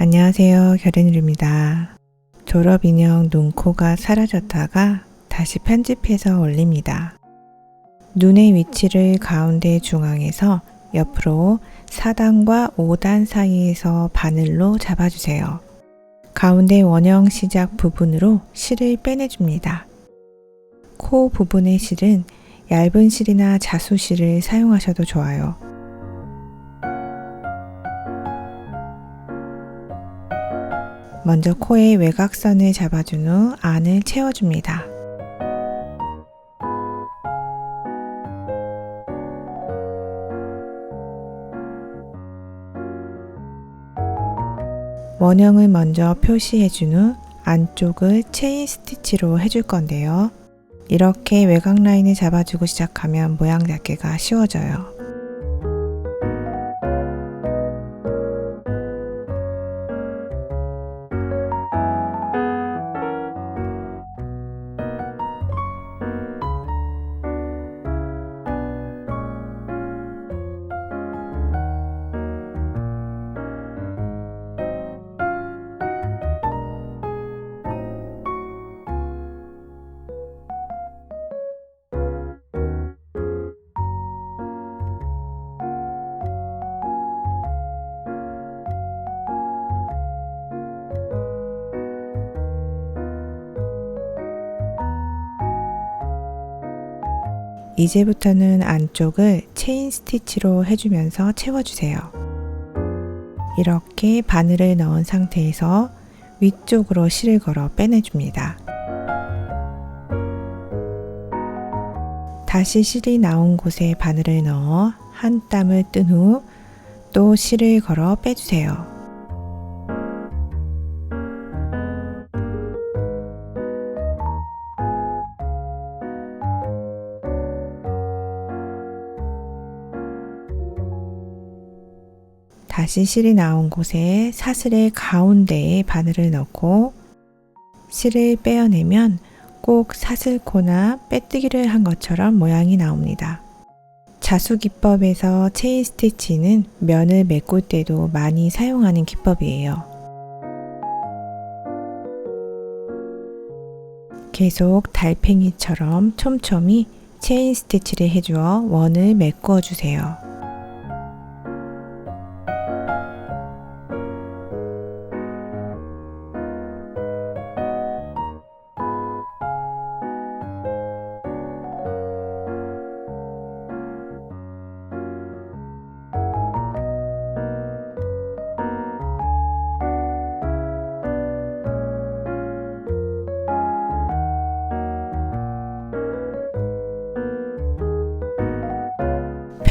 안녕하세요. 결은일입니다. 졸업 인형 눈코가 사라졌다가 다시 편집해서 올립니다. 눈의 위치를 가운데 중앙에서 옆으로 4단과 5단 사이에서 바늘로 잡아주세요. 가운데 원형 시작 부분으로 실을 빼내줍니다. 코 부분의 실은 얇은 실이나 자수실을 사용하셔도 좋아요. 먼저 코의 외곽선을 잡아준 후 안을 채워줍니다. 원형을 먼저 표시해준 후 안쪽을 체인 스티치로 해줄 건데요. 이렇게 외곽 라인을 잡아주고 시작하면 모양 잡기가 쉬워져요. 이제부터는 안쪽을 체인 스티치로 해주면서 채워주세요. 이렇게 바늘을 넣은 상태에서 위쪽으로 실을 걸어 빼내줍니다. 다시 실이 나온 곳에 바늘을 넣어 한 땀을 뜬 후 또 실을 걸어 빼주세요. 다시 실이 나온 곳에 사슬의 가운데에 바늘을 넣고 실을 빼어내면 꼭 사슬코나 빼뜨기를 한 것처럼 모양이 나옵니다. 자수 기법에서 체인 스티치는 면을 메꿀 때도 많이 사용하는 기법이에요. 계속 달팽이처럼 촘촘히 체인 스티치를 해주어 원을 메꾸어 주세요.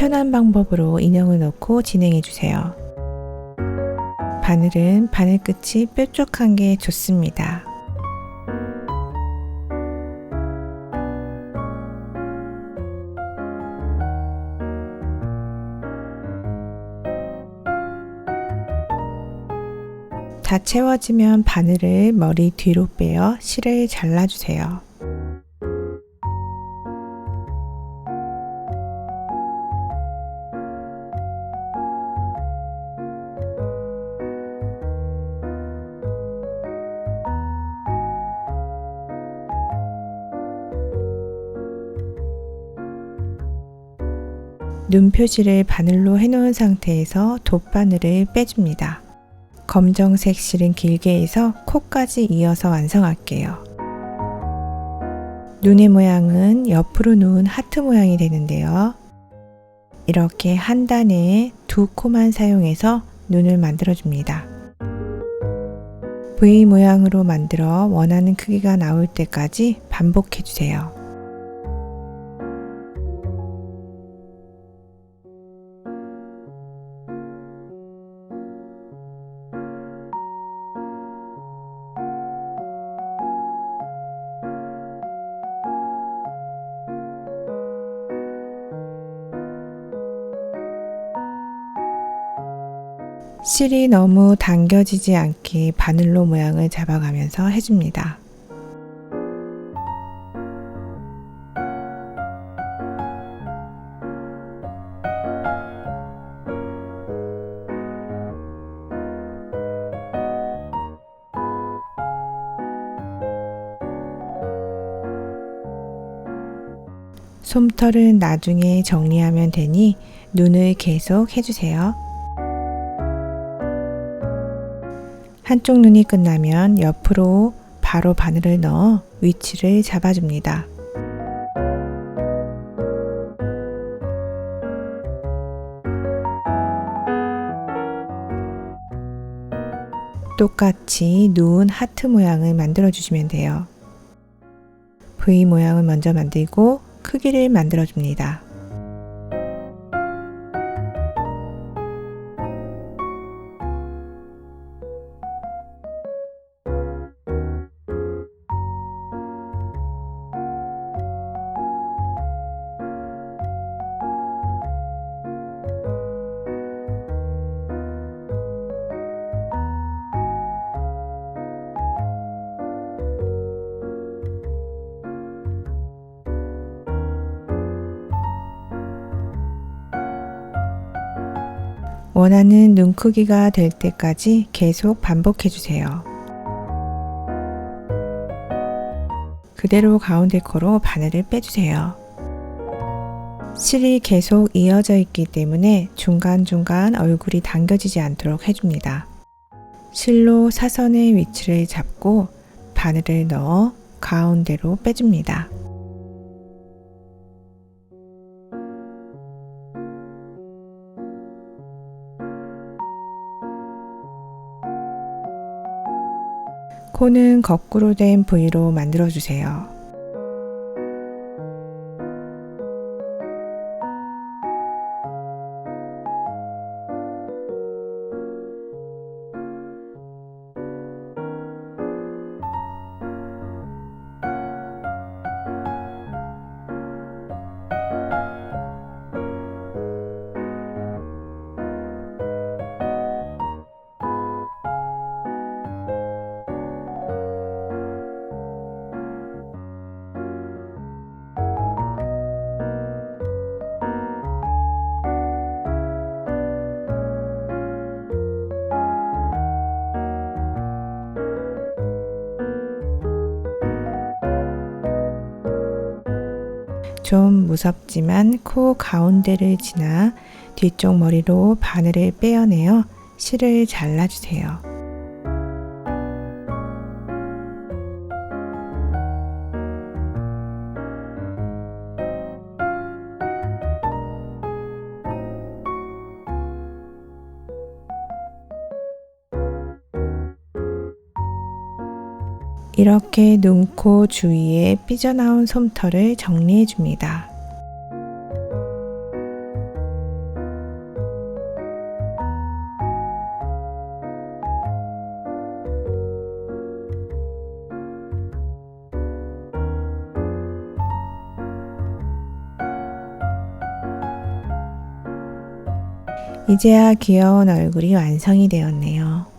편한 방법으로 인형을 넣고 진행해 주세요. 바늘은 바늘 끝이 뾰족한 게 좋습니다. 다 채워지면 바늘을 머리 뒤로 빼어 실을 잘라주세요. 눈 표시를 바늘로 해놓은 상태에서 돗바늘을 빼줍니다. 검정색 실은 길게 해서 코까지 이어서 완성할게요. 눈의 모양은 옆으로 누운 하트 모양이 되는데요. 이렇게 한 단에 두 코만 사용해서 눈을 만들어줍니다. V 모양으로 만들어 원하는 크기가 나올 때까지 반복해주세요. 실이 너무 당겨지지 않게 바늘로 모양을 잡아가면서 해줍니다. 솜털은 나중에 정리하면 되니 눈을 계속 해주세요. 한쪽 눈이 끝나면 옆으로 바로 바늘을 넣어 위치를 잡아줍니다. 똑같이 누운 하트 모양을 만들어 주시면 돼요. V 모양을 먼저 만들고 크기를 만들어 줍니다. 원하는 눈 크기가 될 때까지 계속 반복해 주세요. 그대로 가운데 코로 바늘을 빼주세요. 실이 계속 이어져 있기 때문에 중간중간 얼굴이 당겨지지 않도록 해줍니다. 실로 사선의 위치를 잡고 바늘을 넣어 가운데로 빼줍니다. 코는 거꾸로 된 V로 만들어 주세요. 좀 무섭지만 코 가운데를 지나 뒤쪽 머리로 바늘을 빼어내어 실을 잘라주세요. 이렇게 눈, 코 주위에 삐져나온 솜털을 정리해 줍니다. 이제야 귀여운 얼굴이 완성이 되었네요.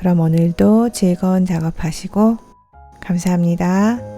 그럼 오늘도 즐거운 작업하시고 감사합니다.